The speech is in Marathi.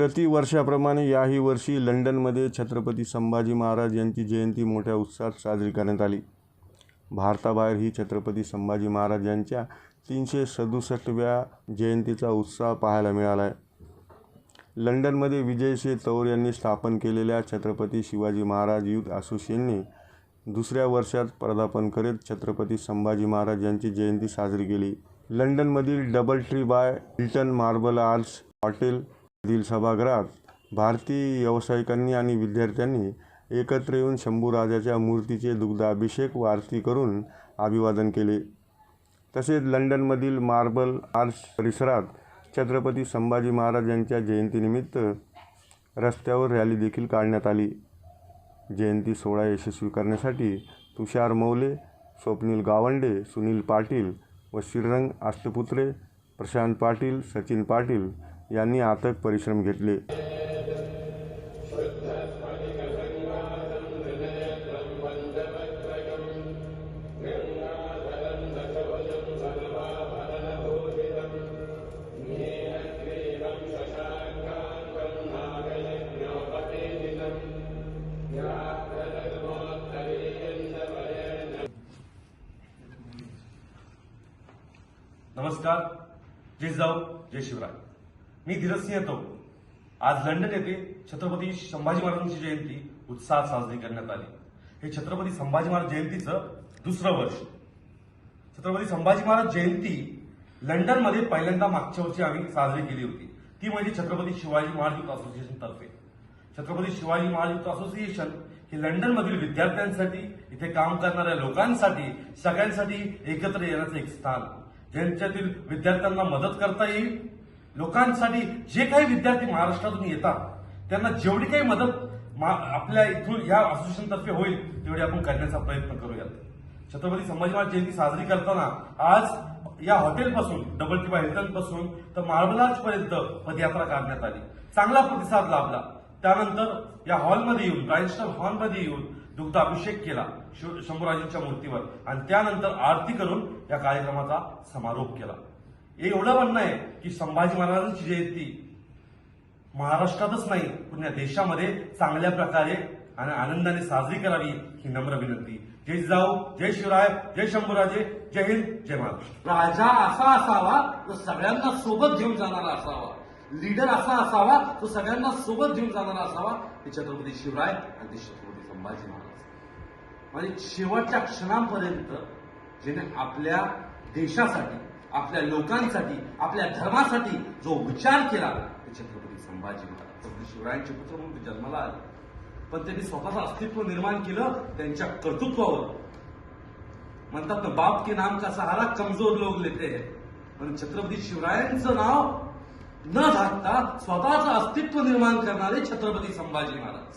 प्रतिवर्षाप्रमाणे याही वर्षी लंडनमध्ये छत्रपती संभाजी महाराज यांची जयंती मोठ्या उत्साहात साजरी करण्यात आली. भारताबाहेर ही छत्रपती संभाजी महाराज यांच्या तीनशे सदुसष्टव्या जयंतीचा उत्साह पाहायला मिळाला आहे. लंडनमध्ये विजयसिंह तौर यांनी स्थापन केलेल्या छत्रपती शिवाजी महाराज युथ असोसिएशनने दुसऱ्या वर्षात पदार्पण करीत छत्रपती संभाजी महाराज यांची जयंती साजरी केली. लंडनमधील double tree by Hilton marble arch hotel मधील सभागृहात भारतीय व्यावसायिकांनी आणि विद्यार्थ्यांनी एकत्र येऊन शंभूराजाच्या मूर्तीचे दुग्धाभिषेक व आरती करून अभिवादन केले. तसेच लंडनमधील मार्बल आर्च परिसरात छत्रपती संभाजी महाराज यांच्या जयंतीनिमित्त रस्त्यावर रॅली देखील काढण्यात आली. जयंती सोहळा यशस्वी करण्यासाठी तुषार मौले स्वप्नील गावंडे सुनील पाटील व श्रीरंग अष्टपुत्रे प्रशांत पाटील सचिन पाटील यांनी अथक परिश्रम घेतले. नमस्कार. जय जाऊ जय शिवराय. मी धीरज सिंह तो आज लंडन येथे छत्रपती संभाजी महाराजांची जयंती उत्साहात साजरी करण्यात आली. हे छत्रपती संभाजी महाराज जयंतीचं दुसरं वर्ष. छत्रपती संभाजी महाराज जयंती लंडनमध्ये पहिल्यांदा मागच्या वर्षी आम्ही साजरी केली होती. ती म्हणजे छत्रपती शिवाजी महाराज युथ असोसिएशन तर्फे. छत्रपती शिवाजी महाराज युथ असोसिएशन ही लंडनमधील विद्यार्थ्यांसाठी इथे काम करणाऱ्या लोकांसाठी सगळ्यांसाठी एकत्र येण्याचं एक स्थान. ज्यांच्यातील विद्यार्थ्यांना मदत करता येईल लोकांसाठी जे काही विद्यार्थी महाराष्ट्रातून येतात त्यांना जेवढी काही मदत मा- आपल्या इथून या असोसिएशन तर्फे होईल तेवढी आपण करण्याचा प्रयत्न करूयात. छत्रपती संभाजी महाराज जयंती साजरी करताना आज या हॉटेलपासून डबल किंवा हिल्टनपासून तर मार्बल पर्यंत पदयात्रा काढण्यात आली. चांगला प्रतिसाद लाभला. त्यानंतर या हॉलमध्ये येऊन ब्राईनस्टॉल हॉलमध्ये येऊन दुग्ध अभिषेक केला शंभूराजेंच्या मूर्तीवर. आणि त्यानंतर आरती करून या कार्यक्रमाचा समारोप केला. एवढं म्हणणं आहे की संभाजी महाराजांची जयंती महाराष्ट्रातच नाही पण या देशामध्ये चांगल्या प्रकारे आणि आनंदाने साजरी करावी ही नम्र विनंती. जय जाऊ जय शिवराय जय शंभूराजे जय हिंद जय महाराष्ट्र. राजा असा असावा तो सगळ्यांना सोबत घेऊन जाणारा असावा. लीडर असा असावा तो सगळ्यांना सोबत घेऊन जाणारा असावा. ते छत्रपती शिवराय आणि छत्रपती संभाजी महाराज. म्हणजे शेवटच्या क्षणांपर्यंत ज्याने आपल्या देशासाठी आपल्या लोकांसाठी आपल्या धर्मासाठी जो विचार केला ते छत्रपती संभाजी महाराज. छत्रपती म्हणजे शिवरायांचे पुत्र म्हणून ते जन्माला आले. पण त्यांनी स्वतःचं अस्तित्व निर्माण केलं त्यांच्या कर्तृत्वावर. म्हणतात ना बाप के नाम का सहारा कमजोर लोक लेते हैं. पण छत्रपती शिवरायांचं नाव न झाकता स्वतःचं अस्तित्व निर्माण करणारे छत्रपती संभाजी महाराज.